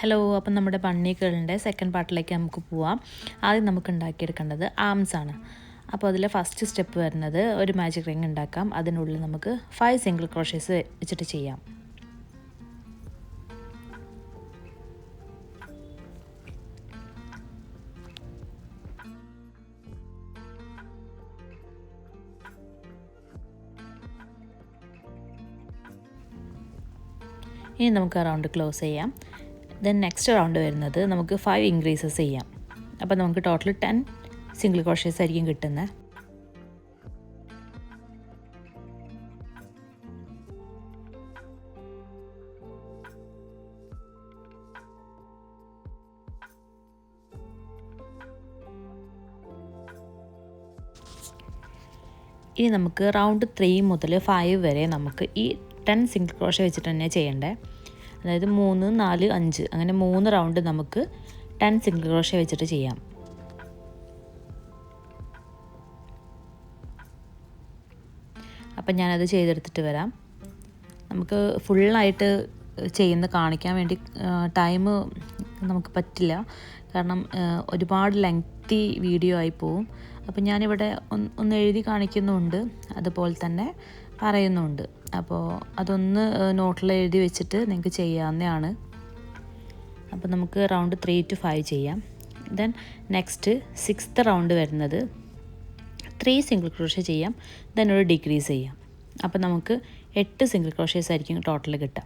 Hello അപ്പം നമ്മുടെ ബണ്ണികളുടെ second പാർട്ടിലേക്ക് നമുക്ക് പോവാം. ആദ്യം നമുക്ക് ഉണ്ടാക്കിയെടുക്കേണ്ടത് ആംസ് ആണ്. അപ്പോൾ അതിൽ ഫസ്റ്റ് സ്റ്റെപ്പ് വരുന്നത് ഒരു മാജിക് റിങ് ഉണ്ടാക്കാം. അതിനുള്ളിൽ നമുക്ക് ഫൈവ് സിംഗിൾ ക്രോഷേസ് വെച്ചിട്ട് ചെയ്യാം. ഇനി നമുക്ക് റൗണ്ട് ക്ലോസ് ചെയ്യാം. ദെൻ നെക്സ്റ്റ് റൗണ്ട് വരുന്നത് നമുക്ക് ഫൈവ് ഇൻക്രീസസ് ചെയ്യാം. അപ്പോൾ നമുക്ക് ടോട്ടൽ ടെൻ സിംഗിൾ ക്രോഷേസ് ആയിരിക്കും കിട്ടുന്നത് ഇനി നമുക്ക് റൗണ്ട് ത്രീ മുതൽ ഫൈവ് വരെ നമുക്ക് ഈ ടെൻ സിംഗിൾ ക്രോഷ വെച്ചിട്ട് തന്നെ ചെയ്യണ്ടേ. അതായത് മൂന്ന് നാല് അഞ്ച്. അങ്ങനെ മൂന്ന് റൗണ്ട് നമുക്ക് ടെൻ സിംഗിൾ ക്രോഷ വെച്ചിട്ട് ചെയ്യാം. അപ്പം ഞാനത് ചെയ്തെടുത്തിട്ട് വരാം. നമുക്ക് ഫുള്ളായിട്ട് ചെയ്യുന്ന കാണിക്കാൻ വേണ്ടി ടൈം നമുക്ക് പറ്റില്ല. കാരണം ഒരുപാട് ലെങ്തി വീഡിയോ ആയി പോവും. അപ്പം ഞാനിവിടെ ഒന്ന് എഴുതി കാണിക്കുന്നുണ്ട്. അതുപോലെ തന്നെ പറയുന്നുണ്ട്. അപ്പോൾ അതൊന്ന് നോട്ടിൽ എഴുതി വെച്ചിട്ട് നിങ്ങൾക്ക് ചെയ്യാവുന്നതാണ്. അപ്പോൾ നമുക്ക് റൗണ്ട് ത്രീ ടു ഫൈവ് ചെയ്യാം. ദെൻ നെക്സ്റ്റ് സിക്സ്ത് റൗണ്ട് വരുന്നത് ത്രീ സിംഗിൾ ക്രോഷ ചെയ്യാം ദെൻ ഒരു ഡിക്രീസ് ചെയ്യാം. അപ്പോൾ നമുക്ക് എട്ട് സിംഗിൾ ക്രോഷേസ് ആയിരിക്കും ടോട്ടൽ കിട്ടുക.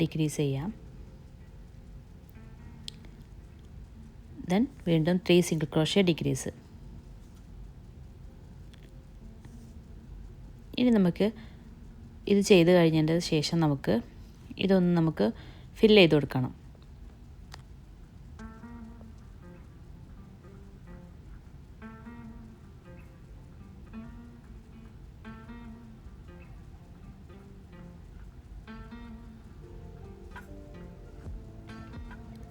ഡിക്രീസ് ചെയ്യാം. ദെൻ വീണ്ടും ത്രീ സിംഗിൾ ക്രോഷ്യ ഡിക്രീസ്. ഇനി നമുക്ക് ഇത് ചെയ്ത് കഴിഞ്ഞതിന്റെ ശേഷം നമുക്ക് ഇതൊന്ന് നമുക്ക് ഫില്ല് ചെയ്ത് കൊടുക്കണം.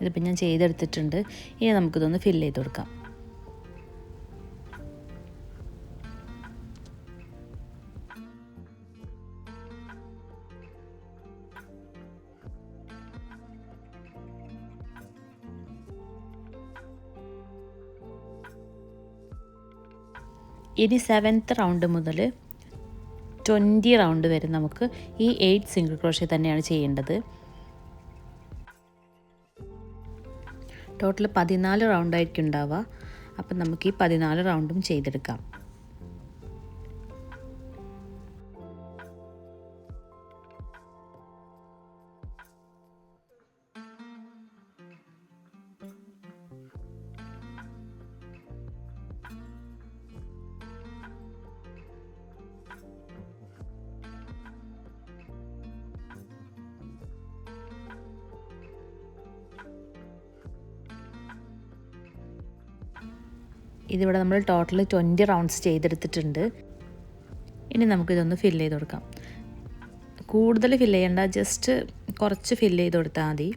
ഇതിപ്പോൾ ഞാൻ ചെയ്തെടുത്തിട്ടുണ്ട്. ഇനി നമുക്കിതൊന്ന് ഫില്ല് ചെയ്ത് കൊടുക്കാം. ഇനി സെവൻത്ത് റൗണ്ട് മുതൽ ട്വന്റി റൗണ്ട് വരെ നമുക്ക് ഈ എയ്റ്റ് സിംഗിൾ ക്രോഷ്യ തന്നെയാണ് ചെയ്യേണ്ടത്. ടോട്ടൽ പതിനാല് റൗണ്ടായിരിക്കും ഉണ്ടാവുക. അപ്പം നമുക്ക് ഈ പതിനാല് റൗണ്ടും ചെയ്തെടുക്കാം. ഇതിവിടെ നമ്മൾ ടോട്ടൽ ട്വന്റി റൗണ്ട്സ് ചെയ്തെടുത്തിട്ടുണ്ട്. ഇനി നമുക്കിതൊന്ന് ഫില്ല് ചെയ്ത് കൊടുക്കാം. കൂടുതൽ ഫില്ല് ചെയ്യേണ്ട ജസ്റ്റ് കുറച്ച് ഫില്ല് ചെയ്ത് കൊടുത്താൽ മതി.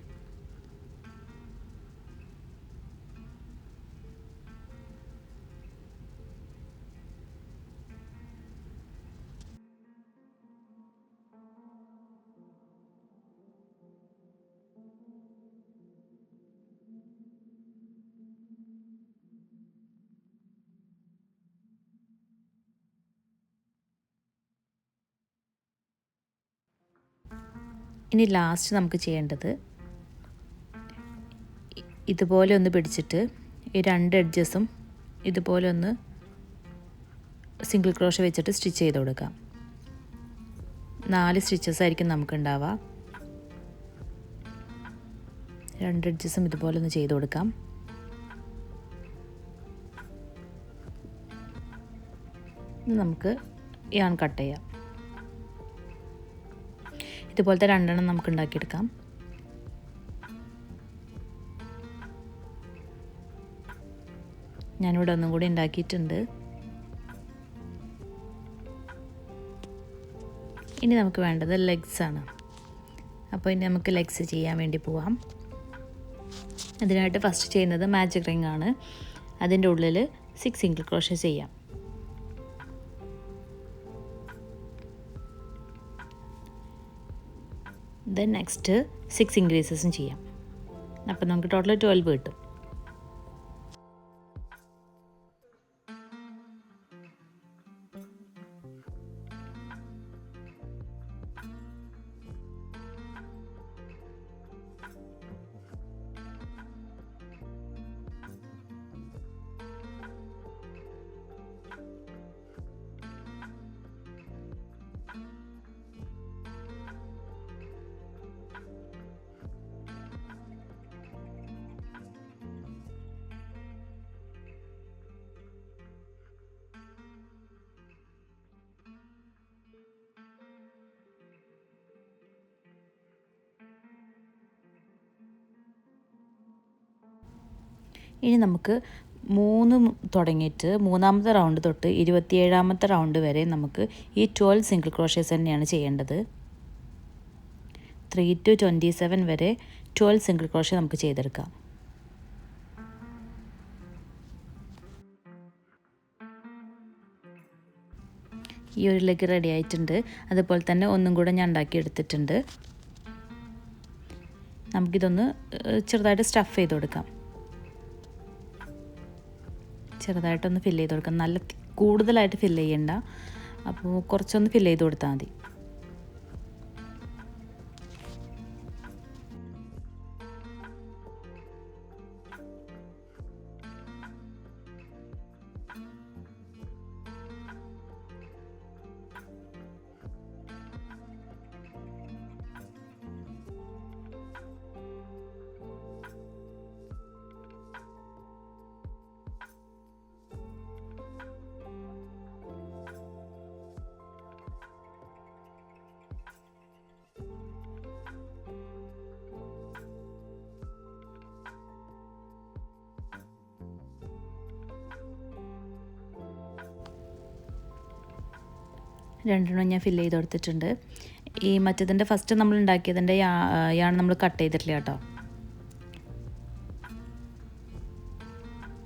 ഇനി ലാസ്റ്റ് നമുക്ക് ചെയ്യേണ്ടത് ഇതുപോലെ ഒന്ന് പിടിച്ചിട്ട് ഈ രണ്ട് എഡ്ജസും ഇതുപോലെ ഒന്ന് സിംഗിൾ ക്രോഷ വെച്ചിട്ട് സ്റ്റിച്ച് ചെയ്ത് കൊടുക്കാം. നാല് സ്റ്റിച്ചസ് ആയിരിക്കും നമുക്കുണ്ടാവുക. രണ്ട് എഡ്ജസും ഇതുപോലെ ഒന്ന് ചെയ്ത് കൊടുക്കാം. നമുക്ക് യാൺ കട്ട് ചെയ്യാം. ഇതുപോലത്തെ രണ്ടെണ്ണം നമുക്ക് ഉണ്ടാക്കിയെടുക്കാം. ഞാനിവിടെ ഒന്നും കൂടി ഉണ്ടാക്കിയിട്ടുണ്ട്. ഇനി നമുക്ക് വേണ്ടത് ലെഗ്സ് ആണ്. അപ്പോൾ ഇനി നമുക്ക് ലെഗ്സ് ചെയ്യാൻ വേണ്ടി പോവാം. അതിനായിട്ട് ഫസ്റ്റ് ചെയ്യുന്നത് മാജിക് റിംഗ് ആണ്. അതിന്റെ ഉള്ളിൽ സിക്സ് സിംഗിൾ ക്രോഷ ചെയ്യാം. ദെൻ നെക്സ്റ്റ് സിക്സ് ഇൻക്രീസസും ചെയ്യാം. അപ്പം നമുക്ക് ടോട്ടൽ ട്വൽവ് കിട്ടും. ഇനി നമുക്ക് മൂന്ന് തുടങ്ങിയിട്ട് മൂന്നാമത്തെ റൗണ്ട് തൊട്ട് ഇരുപത്തിയേഴാമത്തെ റൗണ്ട് വരെ നമുക്ക് ഈ ട്വൽവ് സിംഗിൾ ക്രോഷേസ് തന്നെയാണ് ചെയ്യേണ്ടത്. ത്രീ ടു ട്വന്റി സെവൻ വരെ ട്വൽവ് സിംഗിൾ ക്രോഷേ നമുക്ക് ചെയ്തെടുക്കാം. ഈ ഒരു ലെഗ് റെഡി ആയിട്ടുണ്ട്. അതുപോലെ തന്നെ ഒന്നും കൂടെ ഞാൻ ഉണ്ടാക്കി എടുത്തിട്ടുണ്ട്. നമുക്കിതൊന്ന് ചെറുതായിട്ട് സ്റ്റഫ് ചെയ്ത് കൊടുക്കാം. ചെറുതായിട്ടൊന്ന് ഫില്ല് ചെയ്ത് കൊടുക്കാം. നല്ല കൂടുതലായിട്ട് ഫില്ല് ചെയ്യണ്ട. അപ്പോൾ കുറച്ചൊന്ന് ഫില്ല് ചെയ്ത് കൊടുത്താൽ മതി. രണ്ടെണ്ണം ഞാൻ ഫില്ല് ചെയ്ത് കൊടുത്തിട്ടുണ്ട്. ഈ മറ്റേതിന്റെ ഫസ്റ്റ് നമ്മൾ ഉണ്ടാക്കിയതിന്റെ യാണ് നമ്മൾ കട്ട് ചെയ്തിട്ടില്ല കേട്ടോ.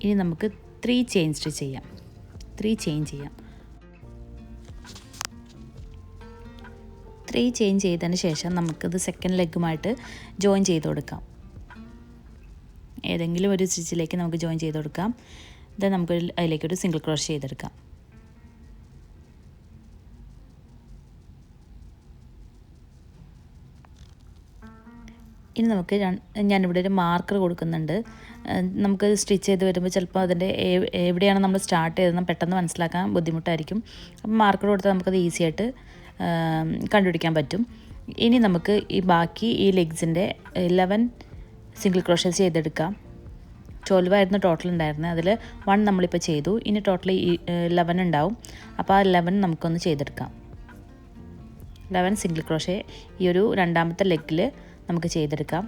ഇനി നമുക്ക് ത്രീ ചെയിൻ സ്റ്റിച്ച് ചെയ്യാം. ത്രീ ചെയിൻ ചെയ്യാം. ത്രീ ചെയിൻ ചെയ്തതിന് ശേഷം നമുക്കിത് സെക്കൻഡ് ലെഗുമായിട്ട് ജോയിൻ ചെയ്ത് കൊടുക്കാം. ഏതെങ്കിലും ഒരു സ്റ്റിച്ചിലേക്ക് നമുക്ക് ജോയിൻ ചെയ്ത് കൊടുക്കാം. ഇത് നമുക്ക് അതിലേക്കൊരു സിംഗിൾ ക്രോഷ് ചെയ്തെടുക്കാം. ഇനി നമുക്ക് ഞാനിവിടെ ഒരു മാർക്കർ കൊടുക്കുന്നുണ്ട്. നമുക്ക് സ്റ്റിച്ച് ചെയ്ത് വരുമ്പോൾ ചിലപ്പോൾ അതിന്റെ എവിടെയാണ് നമ്മൾ സ്റ്റാർട്ട് ചെയ്തതെന്ന് പെട്ടെന്ന് മനസ്സിലാക്കാൻ ബുദ്ധിമുട്ടായിരിക്കും. അപ്പം മാർക്കർ കൊടുത്താൽ നമുക്കത് ഈസി ആയിട്ട് കണ്ടുപിടിക്കാൻ പറ്റും. ഇനി നമുക്ക് ഈ ബാക്കി ഈ ലെഗ്സിന്റെ ഇലവൻ സിംഗിൾ ക്രോഷസ് ചെയ്തെടുക്കാം. ട്വൽവ് ആയിരുന്നു ടോട്ടൽ ഉണ്ടായിരുന്നത്. അതിൽ വൺ നമ്മളിപ്പോൾ ചെയ്തു. ഇനി ടോട്ടൽ ഇലവൻ ഉണ്ടാവും. അപ്പോൾ ആ ഇലവൻ നമുക്കൊന്ന് ചെയ്തെടുക്കാം. ഇലവൻ സിംഗിൾ ക്രോഷേ ഈ ഒരു രണ്ടാമത്തെ ലെഗിൽ നമുക്ക് ചെയ്തെടുക്കാം.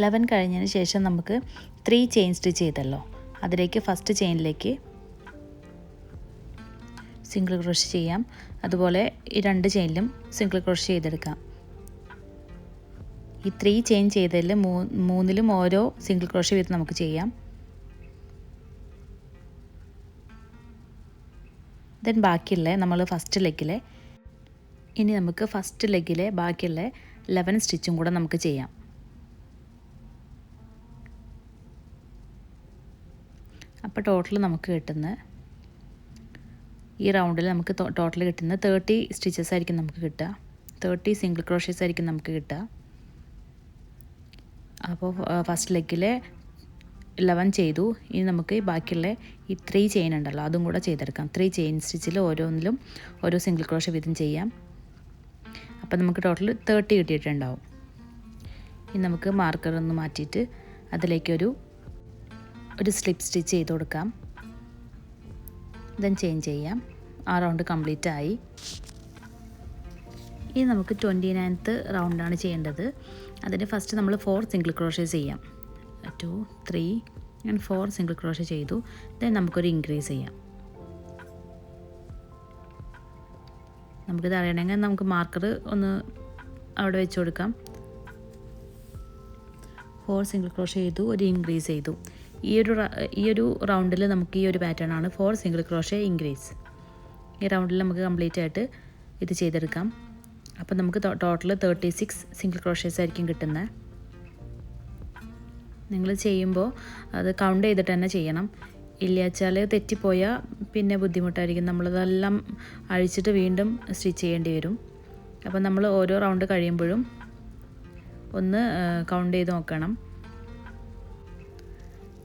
ലെവൻ കഴിഞ്ഞതിന് ശേഷം നമുക്ക് ത്രീ ചെയിൻ സ്റ്റിച്ച് ചെയ്തല്ലോ. അതിലേക്ക് ഫസ്റ്റ് ചെയിനിലേക്ക് സിംഗിൾ ക്രോഷ് ചെയ്യാം. അതുപോലെ ഈ രണ്ട് ചെയിനിലും സിംഗിൾ ക്രോഷ് ചെയ്തെടുക്കാം. ഈ ത്രീ ചെയിൻ ചെയ്തതിൽ മൂ മൂന്നിലും ഓരോ സിംഗിൾ ക്രോഷ് വീതം നമുക്ക് ചെയ്യാം. ദെൻ ബാക്കിയുള്ള നമ്മൾ ഫസ്റ്റ് ലെഗിലെ ഇനി നമുക്ക് ഫസ്റ്റ് ലെഗിലെ ബാക്കിയുള്ള ലെവൻ സ്റ്റിച്ചും കൂടെ നമുക്ക് ചെയ്യാം. അപ്പോൾ ടോട്ടൽ നമുക്ക് കിട്ടുന്ന ഈ റൗണ്ടിൽ നമുക്ക് ടോട്ടൽ കിട്ടുന്ന തേർട്ടി സ്റ്റിച്ചസ് ആയിരിക്കും നമുക്ക് കിട്ടുക. തേർട്ടി സിംഗിൾ ക്രോഷേസ് ആയിരിക്കും നമുക്ക് കിട്ടുക. അപ്പോൾ ഫസ്റ്റ് ലെഗിലെ ലെവൻ ചെയ്തു. ഇനി നമുക്ക് ബാക്കിയുള്ള ഈ ത്രീ ചെയിൻ ഉണ്ടല്ലോ അതും കൂടെ ചെയ്തെടുക്കാം. ത്രീ ചെയിൻ സ്റ്റിച്ചിൽ ഓരോന്നിലും ഓരോ സിംഗിൾ ക്രോഷ വീതം ചെയ്യാം. അപ്പോൾ നമുക്ക് ടോട്ടൽ തേർട്ടി കിട്ടിയിട്ടുണ്ടാവും. ഇനി നമുക്ക് മാർക്കർ ഒന്ന് മാറ്റിയിട്ട് അതിലേക്കൊരു ഒരു സ്ലിപ്പ് സ്റ്റിച്ച് ചെയ്ത് കൊടുക്കാം. ദെൻ ചേഞ്ച് ചെയ്യാം. ആ റൗണ്ട് കംപ്ലീറ്റ് ആയി. ഇനി നമുക്ക് ട്വന്റി നയൻത്ത് റൗണ്ടാണ് ചെയ്യേണ്ടത്. അതിന് ഫസ്റ്റ് നമ്മൾ ഫോർ സിംഗിൾ ക്രോഷേ ചെയ്യാം. Two three and four single crochet ചെയ്തു. ദെൻ നമുക്കൊരു ഇൻക്രീസ് ചെയ്യാം. നമുക്കിത് അറിയണമെങ്കിൽ നമുക്ക് മാർക്കർ ഒന്ന് അവിടെ വെച്ച് കൊടുക്കാം. ഫോർ സിംഗിൾ ക്രോഷ ചെയ്തു ഒരു ഇൻക്രീസ് ചെയ്തു. ഈ ഒരു ഈ ഒരു റൗണ്ടിൽ നമുക്ക് ഈ ഒരു പാറ്റേൺ ആണ് ഫോർ സിംഗിൾ ക്രോഷ ഇൻക്രീസ് ഈ റൗണ്ടിൽ നമുക്ക് കംപ്ലീറ്റ് ആയിട്ട് ഇത് ചെയ്തെടുക്കാം. അപ്പോൾ നമുക്ക് total thirty six single crochets ആയിരിക്കും കിട്ടുന്നത് നിങ്ങൾ ചെയ്യുമ്പോൾ അത് കൗണ്ട് ചെയ്തിട്ട് തന്നെ ചെയ്യണം. ഇല്ലാച്ചാൽ തെറ്റിപ്പോയാൽ പിന്നെ ബുദ്ധിമുട്ടായിരിക്കും. നമ്മളതെല്ലാം അഴിച്ചിട്ട് വീണ്ടും സ്റ്റിച്ച് ചെയ്യേണ്ടി വരും. അപ്പോൾ നമ്മൾ ഓരോ റൗണ്ട് കഴിയുമ്പോഴും ഒന്ന് കൗണ്ട് ചെയ്ത് നോക്കണം.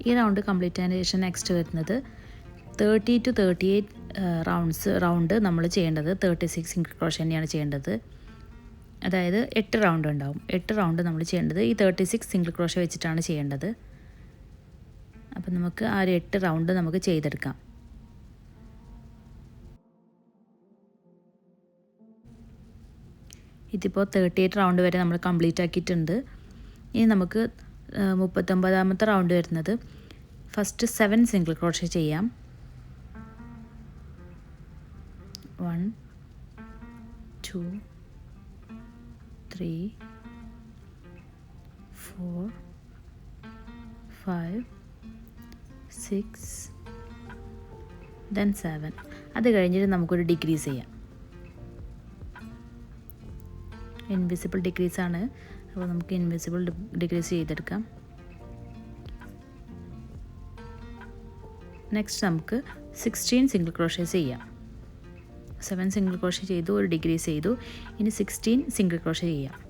ഈ റൗണ്ട് കംപ്ലീറ്റ് ആയതിനു ശേഷം നെക്സ്റ്റ് വരുന്നത് thirty two thirty eight rounds round നമ്മൾ ചെയ്യേണ്ടത് തേർട്ടി സിക്സ് സിംഗിൾ ക്രോഷ തന്നെയാണ് ചെയ്യേണ്ടത്. അതായത് എട്ട് റൗണ്ട് ഉണ്ടാവും. എട്ട് റൗണ്ട് നമ്മൾ ചെയ്യേണ്ടത് ഈ തേർട്ടി സിക്സ് സിംഗിൾ ക്രോഷ വെച്ചിട്ടാണ് ചെയ്യേണ്ടത്. അപ്പം നമുക്ക് ആ ഒരു എട്ട് റൗണ്ട് നമുക്ക് ചെയ്തെടുക്കാം. ഇതിപ്പോൾ തേർട്ടി എയ്റ്റ് റൗണ്ട് വരെ നമ്മൾ കംപ്ലീറ്റ് ആക്കിയിട്ടുണ്ട്. ഇനി നമുക്ക് മുപ്പത്തൊമ്പതാമത്തെ റൗണ്ട് വരുന്നത്. ഫസ്റ്റ് സെവൻ സിംഗിൾ ക്രോഷ ചെയ്യാം. One two three four five six then seven അത് കഴിഞ്ഞിട്ട് നമുക്കൊരു ഡിഗ്രീസ് ചെയ്യാം. ഇൻവിസിബിൾ ഡിഗ്രീസ് ആണ്. അപ്പോൾ നമുക്ക് ഇൻവിസിബിൾ ഡിഗ്രീസ് ചെയ്തെടുക്കാം. നെക്സ്റ്റ് നമുക്ക് സിക്സ്റ്റീൻ സിംഗിൾ ക്രോഷേസ് ചെയ്യാം. സെവൻ സിംഗിൾ ക്രോഷേ ചെയ്തു ഒരു ഡിഗ്രീസ് ചെയ്തു. ഇനി സിക്സ്റ്റീൻ സിംഗിൾ ക്രോഷേ ചെയ്യാം.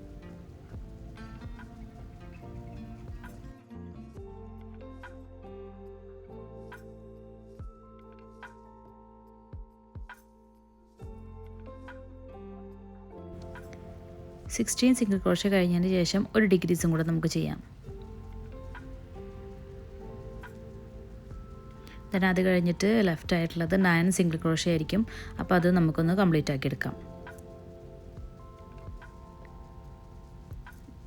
സിക്സ്റ്റീൻ സിംഗിൾ ക്രോഷ കഴിഞ്ഞതിന് ശേഷം ഒരു ഡിഗ്രീസും കൂടെ നമുക്ക് ചെയ്യാം. ദെൻ അത് കഴിഞ്ഞിട്ട് ലെഫ്റ്റ് ആയിട്ടുള്ളത് നയൻ സിംഗിൾ ക്രോഷ ആയിരിക്കും. അപ്പോൾ അത് നമുക്കൊന്ന് കംപ്ലീറ്റ് ആക്കി എടുക്കാം.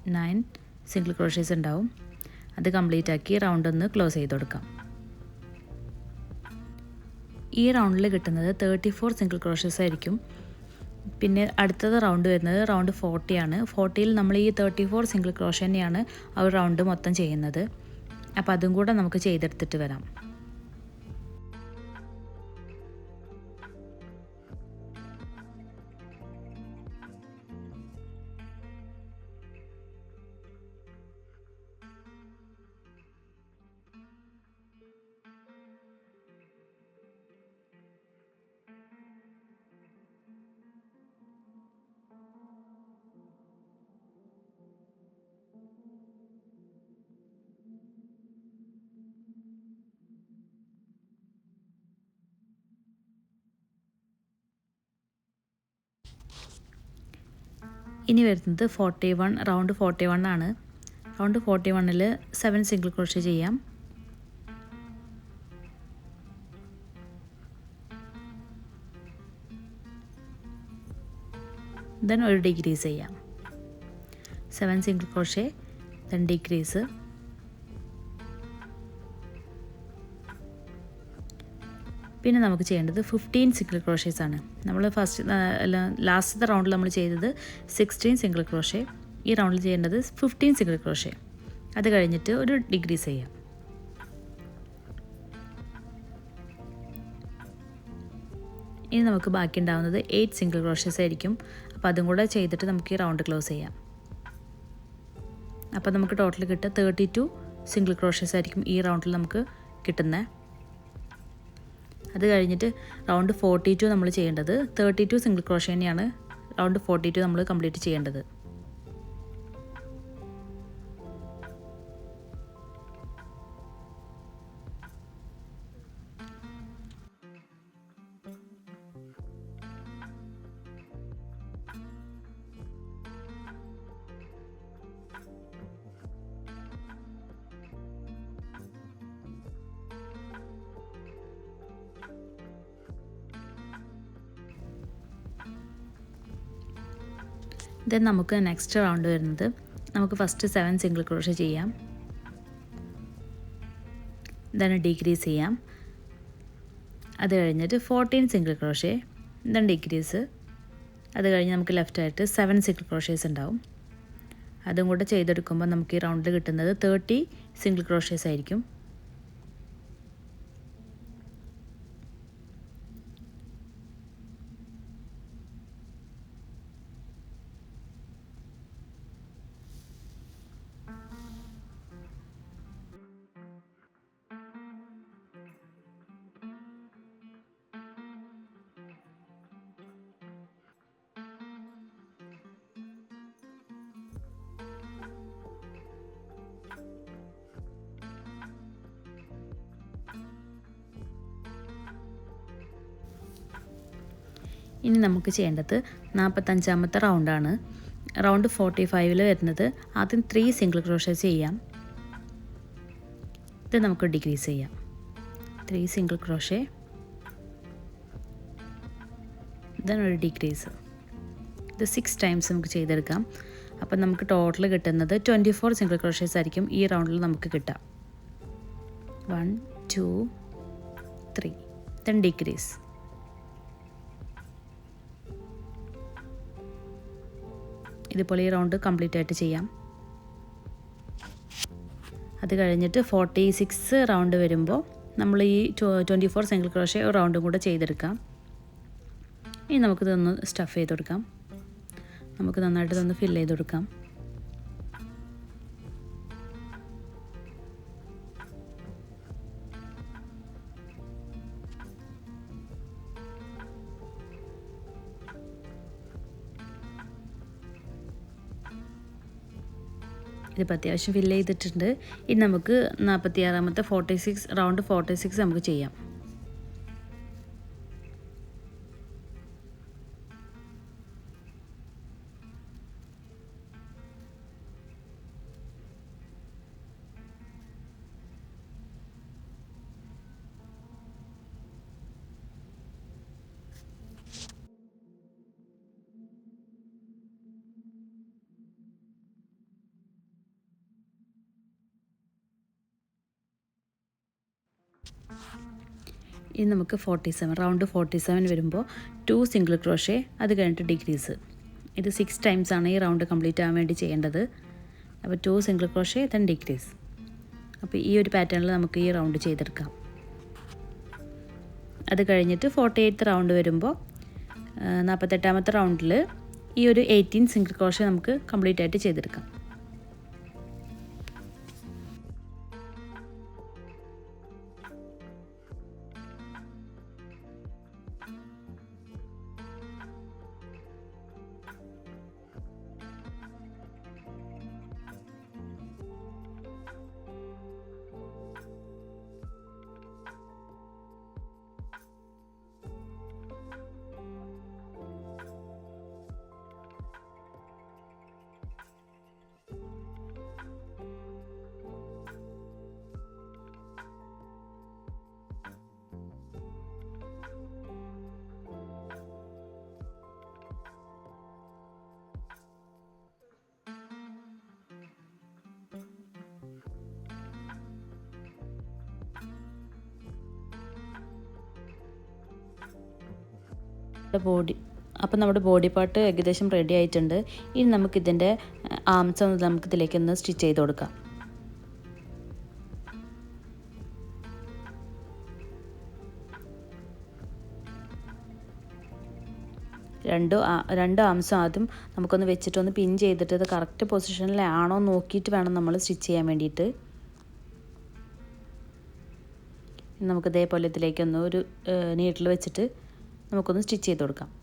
നയൻ സിംഗിൾ ക്രോഷ്യസ് ഉണ്ടാവും. അത് കംപ്ലീറ്റ് ആക്കി റൗണ്ട് ഒന്ന് ക്ലോസ് ചെയ്ത് കൊടുക്കാം. ഈ റൗണ്ടിൽ കിട്ടുന്നത് തേർട്ടി ഫോർ സിംഗിൾ ക്രോഷ്യസ് ആയിരിക്കും. പിന്നെ അടുത്തത് റൗണ്ട് വരുന്നത് റൗണ്ട് ഫോർട്ടിയാണ് ഫോർട്ടിയിൽ നമ്മൾ ഈ തേർട്ടി ഫോർ സിംഗിൾ ക്രോഷ തന്നെയാണ് ആ റൗണ്ട് മൊത്തം ചെയ്യുന്നത്. അപ്പോൾ അതും കൂടെ നമുക്ക് ചെയ്തെടുത്തിട്ട് വരാം. ഇനി വരുന്നത് forty one round forty one ആണ്. റൗണ്ട് ഫോർട്ടി വണ്ണിൽ സെവൻ സിംഗിൾ ക്രോഷ്യ ചെയ്യാം. ദെൻ ഒരു ഡിഗ്രീസ് ചെയ്യാം. Seven single crochet then decrease പിന്നെ നമുക്ക് ചെയ്യേണ്ടത് ഫിഫ്റ്റീൻ സിംഗിൾ ക്രോഷേസ് ആണ്. നമ്മൾ ഫസ്റ്റ് ലാസ്റ്റത്തെ റൗണ്ടിൽ നമ്മൾ ചെയ്തത് സിക്സ്റ്റീൻ സിംഗിൾ ക്രോഷേ ഈ റൗണ്ടിൽ ചെയ്യേണ്ടത് ഫിഫ്റ്റീൻ സിംഗിൾ ക്രോഷേ അത് കഴിഞ്ഞിട്ട് ഒരു ഡിഗ്രീസ് ചെയ്യാം. ഇനി നമുക്ക് ബാക്കി ഉണ്ടാവുന്നത് എയ്റ്റ് സിംഗിൾ ക്രോഷേസ് ആയിരിക്കും. അപ്പോൾ അതും കൂടെ ചെയ്തിട്ട് നമുക്ക് ഈ റൗണ്ട് ക്ലോസ് ചെയ്യാം. അപ്പോൾ നമുക്ക് ടോട്ടൽ കിട്ടുക തേർട്ടി ടു സിംഗിൾ ക്രോഷേസ് ആയിരിക്കും ഈ റൗണ്ടിൽ നമുക്ക് കിട്ടുന്നത് അത് കഴിഞ്ഞിട്ട് റൗണ്ട് ഫോർട്ടി ടു നമ്മൾ ചെയ്യേണ്ടത്. തേർട്ടി ടു സിംഗിൾ ക്രോഷ തന്നെയാണ് റൗണ്ട് ഫോർട്ടി ടു നമ്മൾ കംപ്ലീറ്റ് ചെയ്യേണ്ടത്. ദെൻ നമുക്ക് നെക്സ്റ്റ് റൗണ്ട് വരുന്നത്. നമുക്ക് ഫസ്റ്റ് സെവൻ സിംഗിൾ ക്രോഷ ചെയ്യാം. ദെൻ ഡിക്രീസ് ചെയ്യാം. അത് കഴിഞ്ഞിട്ട് fourteen single crochet then decrease അത് കഴിഞ്ഞ് നമുക്ക് ലെഫ്റ്റായിട്ട് സെവൻ സിംഗിൾ ക്രോഷേസ് ഉണ്ടാവും. അതും കൂടെ ചെയ്തെടുക്കുമ്പോൾ നമുക്ക് ഈ റൗണ്ടിൽ കിട്ടുന്നത് തേർട്ടി സിംഗിൾ ക്രോഷേസ് ആയിരിക്കും. ഇനി നമുക്ക് ചെയ്യേണ്ടത് നാൽപ്പത്തഞ്ചാമത്തെ റൗണ്ടാണ്. റൗണ്ട് ഫോർട്ടി ഫൈവിൽ വരുന്നത്. ആദ്യം ത്രീ സിംഗിൾ ക്രോഷ ചെയ്യാം. ഇത് നമുക്ക് ഡിക്രീസ് ചെയ്യാം. ത്രീ സിംഗിൾ ക്രോഷേ ഇതാണ് ഒരു ഡിക്രീസ് ഇത് സിക്സ് ടൈംസ് നമുക്ക് ചെയ്തെടുക്കാം. അപ്പം നമുക്ക് ടോട്ടൽ കിട്ടുന്നത് ട്വന്റി ഫോർ സിംഗിൾ ക്രോഷേസ് ആയിരിക്കും. ഈ റൗണ്ടിൽ നമുക്ക് കിട്ടാം. One two three then decrease ഇതുപോലെ ഈ റൗണ്ട് കംപ്ലീറ്റ് ആയിട്ട് ചെയ്യാം. അത് കഴിഞ്ഞിട്ട് ഫോർട്ടി സിക്സ് റൗണ്ട് വരുമ്പോൾ നമ്മൾ ഈ ട്വന്റി ഫോർ സിംഗിൾ ക്രോഷേ ഒരു റൗണ്ടും കൂടെ ചെയ്തെടുക്കാം. ഇനി നമുക്കിതൊന്ന് സ്റ്റഫ് ചെയ്ത് കൊടുക്കാം. നമുക്ക് നന്നായിട്ട് ഇതൊന്ന് ഫില്ല് ചെയ്ത് കൊടുക്കാം. ഇതിപ്പോൾ അത്യാവശ്യം ഫില്ല് ചെയ്തിട്ടുണ്ട്. ഇനി നമുക്ക് നാൽപ്പത്തി ആറാമത്തെ forty six round forty six നമുക്ക് ചെയ്യാം. ഇനി നമുക്ക് forty seven round forty seven വരുമ്പോൾ ടു സിംഗിൾ ക്രോഷേ അത് കഴിഞ്ഞിട്ട് ഡിഗ്രീസ് ഇത് സിക്സ് ടൈംസ് ആണ് ഈ റൗണ്ട് കംപ്ലീറ്റ് ആവാൻ വേണ്ടി ചെയ്യേണ്ടത്. അപ്പോൾ two single crochet then decrease അപ്പോൾ ഈ ഒരു പാറ്റേണിൽ നമുക്ക് ഈ റൗണ്ട് ചെയ്തെടുക്കാം. അത് കഴിഞ്ഞിട്ട് ഫോർട്ടി എയ്ത്ത് റൗണ്ട് വരുമ്പോൾ നാൽപ്പത്തെട്ടാമത്തെ റൗണ്ടിൽ ഈ ഒരു എയ്റ്റീൻ സിംഗിൾ ക്രോഷേ നമുക്ക് കംപ്ലീറ്റ് ആയിട്ട് ചെയ്തെടുക്കാം. ബോഡി അപ്പോൾ നമ്മുടെ ബോഡി പാർട്ട് ഏകദേശം റെഡി ആയിട്ടുണ്ട്. ഇനി നമുക്കിതിന്റെ ആംസ് ഒന്ന് നമുക്ക് ഇതിലേക്കൊന്ന് സ്റ്റിച്ച് ചെയ്ത് കൊടുക്കാം. രണ്ട് രണ്ട് ആംസും ആദ്യം നമുക്കൊന്ന് വെച്ചിട്ടൊന്ന് പിൻ ചെയ്തിട്ട് ഇത് കറക്റ്റ് പൊസിഷനിലാണോ നോക്കിയിട്ട് വേണം നമ്മൾ സ്റ്റിച്ച് ചെയ്യാൻ വേണ്ടിയിട്ട്. നമുക്ക് ഇതേപോലെ ഇതിലേക്കൊന്ന് ഒരു നീട്ടിൽ വെച്ചിട്ട് നമുക്കൊന്ന് സ്റ്റിച്ച് ചെയ്ത് കൊടുക്കാം.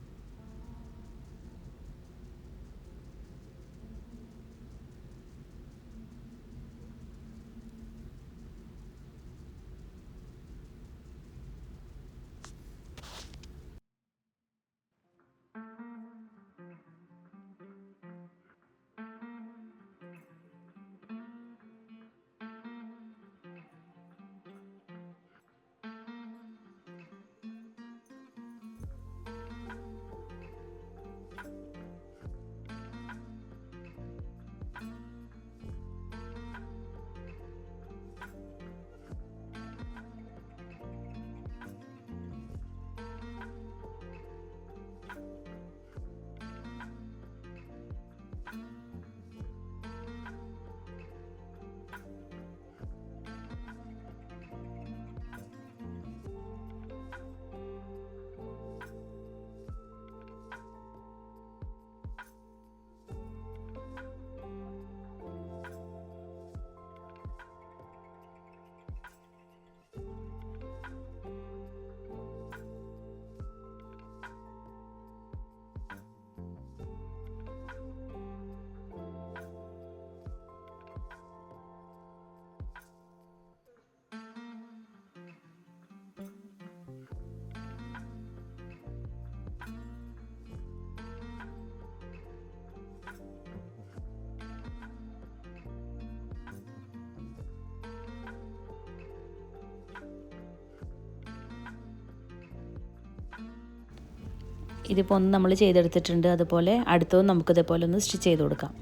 ഇതിപ്പോൾ ഒന്ന് നമ്മൾ ചെയ്തെടുത്തിട്ടുണ്ട്. അതുപോലെ അടുത്തതും നമുക്ക് ഇതേപോലെ ഒന്ന് സ്റ്റിച്ച് ചെയ്ത് കൊടുക്കാം.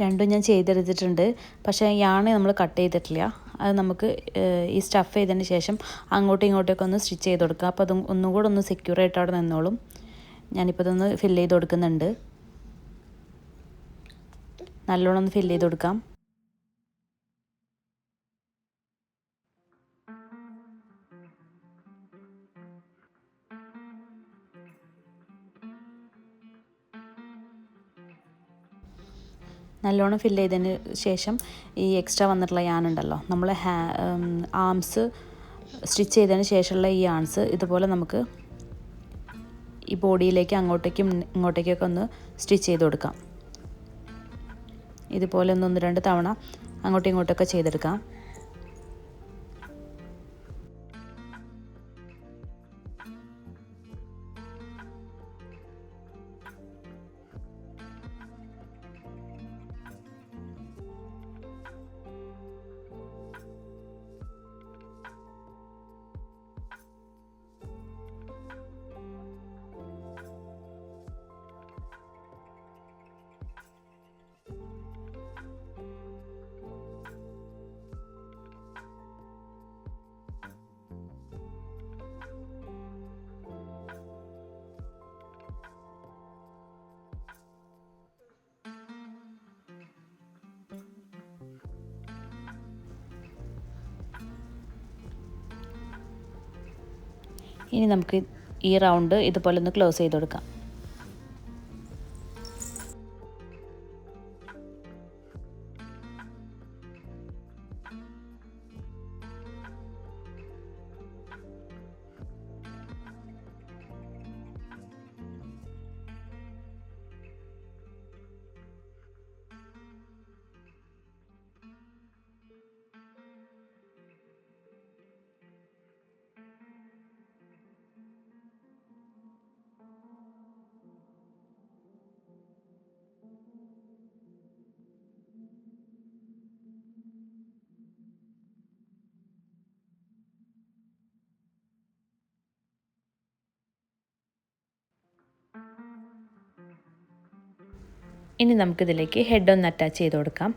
രണ്ടും ഞാൻ ചെയ്തെടുത്തിട്ടുണ്ട്. പക്ഷേ യാണ് നമ്മൾ കട്ട് ചെയ്തിട്ടില്ല. അത് നമുക്ക് ഈ സ്റ്റഫ് ചെയ്തതിന് ശേഷം അങ്ങോട്ടും ഇങ്ങോട്ടൊക്കെ ഒന്ന് സ്റ്റിച്ച് ചെയ്ത് കൊടുക്കുക അപ്പോൾ അതും ഒന്നും കൂടെ ഒന്ന് സെക്യൂർ ആയിട്ട് അവിടെ നിന്നോളും. ഞാനിപ്പോൾ ഇതൊന്ന് ഫില്ല് ചെയ്ത് കൊടുക്കുന്നുണ്ട്. നല്ലോണം ഒന്ന് ഫില്ല് ചെയ്ത് കൊടുക്കാം. നല്ലോണം ഫില്ല് ചെയ്തതിന് ശേഷം ഈ എക്സ്ട്രാ വന്നിട്ടുള്ള യാനുണ്ടല്ലോ നമ്മൾ ഹാ ആംസ് സ്റ്റിച്ച് ചെയ്തതിന് ശേഷമുള്ള ഈ ആൺസ് ഇതുപോലെ നമുക്ക് ഈ ബോഡിയിലേക്ക് അങ്ങോട്ടേക്കും ഇങ്ങോട്ടേക്കൊക്കെ ഒന്ന് സ്റ്റിച്ച് ചെയ്ത് കൊടുക്കാം. ഇതുപോലെ ഒന്ന് ഒന്ന് രണ്ട് തവണ അങ്ങോട്ടും ഇങ്ങോട്ടൊക്കെ ചെയ്തെടുക്കാം. ഇനി നമുക്ക് ഈ റൗണ്ട് ഇതുപോലെ ഒന്ന് ക്ലോസ് ചെയ്ത് കൊടുക്കാം. ഇനി നമുക്കിതിലേക്ക് ഹെഡ് ഒന്ന് അറ്റാച്ച് ചെയ്ത് കൊടുക്കാം.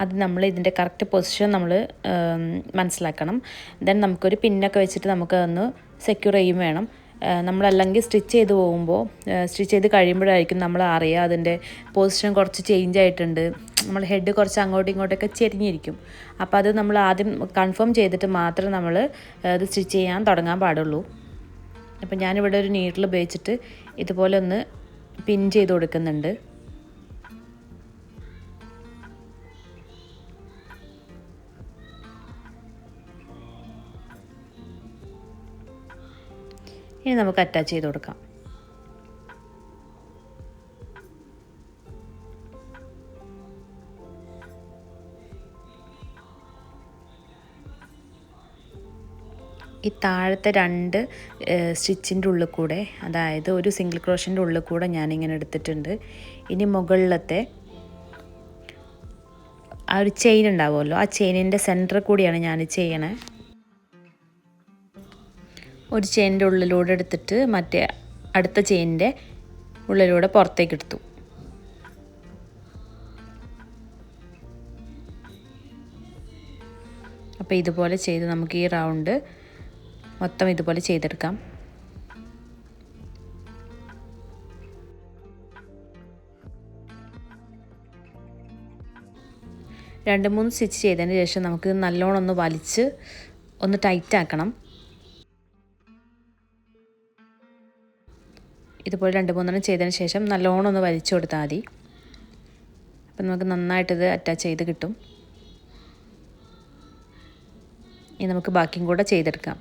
അത് നമ്മൾ ഇതിന്റെ കറക്റ്റ് പൊസിഷൻ നമ്മൾ മനസ്സിലാക്കണം. ദെൻ നമുക്കൊരു പിന്നൊക്കെ വെച്ചിട്ട് നമുക്ക് അതൊന്ന് സെക്യൂർ ചെയ്യും വേണം. നമ്മളല്ലെങ്കിൽ സ്റ്റിച്ച് ചെയ്ത് പോകുമ്പോൾ സ്റ്റിച്ച് ചെയ്ത് കഴിയുമ്പോഴായിരിക്കും നമ്മൾ അറിയുക അതിന്റെ പൊസിഷൻ കുറച്ച് ചേഞ്ച് ആയിട്ടുണ്ട്. നമ്മൾ ഹെഡ് കുറച്ച് അങ്ങോട്ടും ഇങ്ങോട്ടൊക്കെ ചെരിഞ്ഞിരിക്കും. അപ്പോൾ അത് നമ്മൾ ആദ്യം കൺഫേം ചെയ്തിട്ട് മാത്രം നമ്മൾ അത് സ്റ്റിച്ച് ചെയ്യാൻ തുടങ്ങാൻ പാടുള്ളൂ. അപ്പോൾ ഞാനിവിടെ ഒരു നീഡിൽ ഉപയോഗിച്ചിട്ട് ഇതുപോലെ ഒന്ന് പിൻ ചെയ്ത് കൊടുക്കുന്നുണ്ട്. ഇനി നമുക്ക് അറ്റാച്ച് ചെയ്ത് കൊടുക്കാം. ഈ താഴത്തെ രണ്ട് സ്റ്റിച്ചിന്റെ ഉള്ളിൽ കൂടെ അതായത് ഒരു സിംഗിൾ ക്രോഷിന്റെ ഉള്ളിൽ കൂടെ ഞാനിങ്ങനെ എടുത്തിട്ടുണ്ട്. ഇനി മുകളിലത്തെ ആ ഒരു ചെയിൻ ഉണ്ടാവുമല്ലോ ആ ചെയിനിന്റെ സെന്ററിൽ കൂടിയാണ് ഞാൻ ചെയ്യണേ. ഒരു ചെയിനിന്റെ ഉള്ളിലൂടെ എടുത്തിട്ട് മറ്റേ അടുത്ത ചെയിനിന്റെ ഉള്ളിലൂടെ പുറത്തേക്ക് എടുത്തു. അപ്പോൾ ഇതുപോലെ ചെയ്ത് നമുക്ക് ഈ റൗണ്ട് മൊത്തം ഇതുപോലെ ചെയ്തെടുക്കാം. രണ്ട് മൂന്ന് സ്റ്റിച്ച് ചെയ്തതിന് ശേഷം നമുക്ക് നല്ലോണം ഒന്ന് വലിച്ച് ഒന്ന് ടൈറ്റ് ആക്കണം ഇതുപോലെ രണ്ട് മൂന്നെണ്ണം ചെയ്തതിന് ശേഷം നല്ലോണം ഒന്ന് വലിച്ചു കൊടുത്താൽ മതി. അപ്പം നമുക്ക് നന്നായിട്ടിത് അറ്റാച്ച് ചെയ്ത് കിട്ടും. ഇനി നമുക്ക് ബാക്കിയും കൂടെ ചെയ്തെടുക്കാം.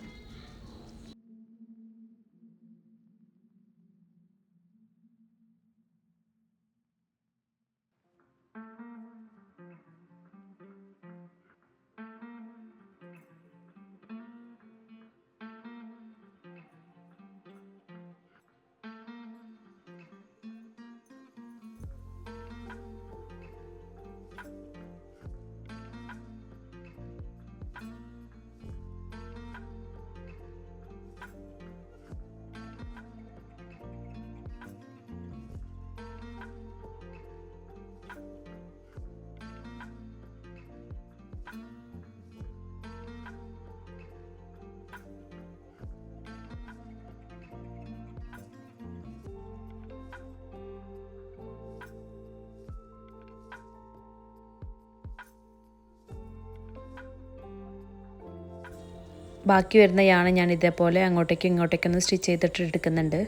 ബാക്കി വരുന്ന യാണ് ഞാൻ ഇതേപോലെ അങ്ങോട്ടേക്കും ഇങ്ങോട്ടേക്കൊന്ന് സ്റ്റിച്ച് ചെയ്തിട്ട് എടുക്കുന്നുണ്ട്.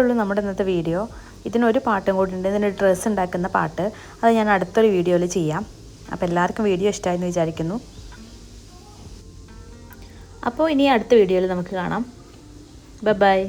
ഉള്ളൂ നമ്മുടെ ഇന്നത്തെ വീഡിയോ. ഇതിനൊരു പാട്ടും കൂടി ഉണ്ട്. ഇതിന്റെ ഡ്രസ്സ് ഉണ്ടാക്കുന്ന പാട്ട്. അത് ഞാൻ അടുത്തൊരു വീഡിയോയിൽ ചെയ്യാം. അപ്പോൾ എല്ലാവർക്കും വീഡിയോ ഇഷ്ടമായെന്ന് വിചാരിക്കുന്നു. അപ്പോൾ ഇനി അടുത്ത വീഡിയോയിൽ നമുക്ക് കാണാം. ബൈ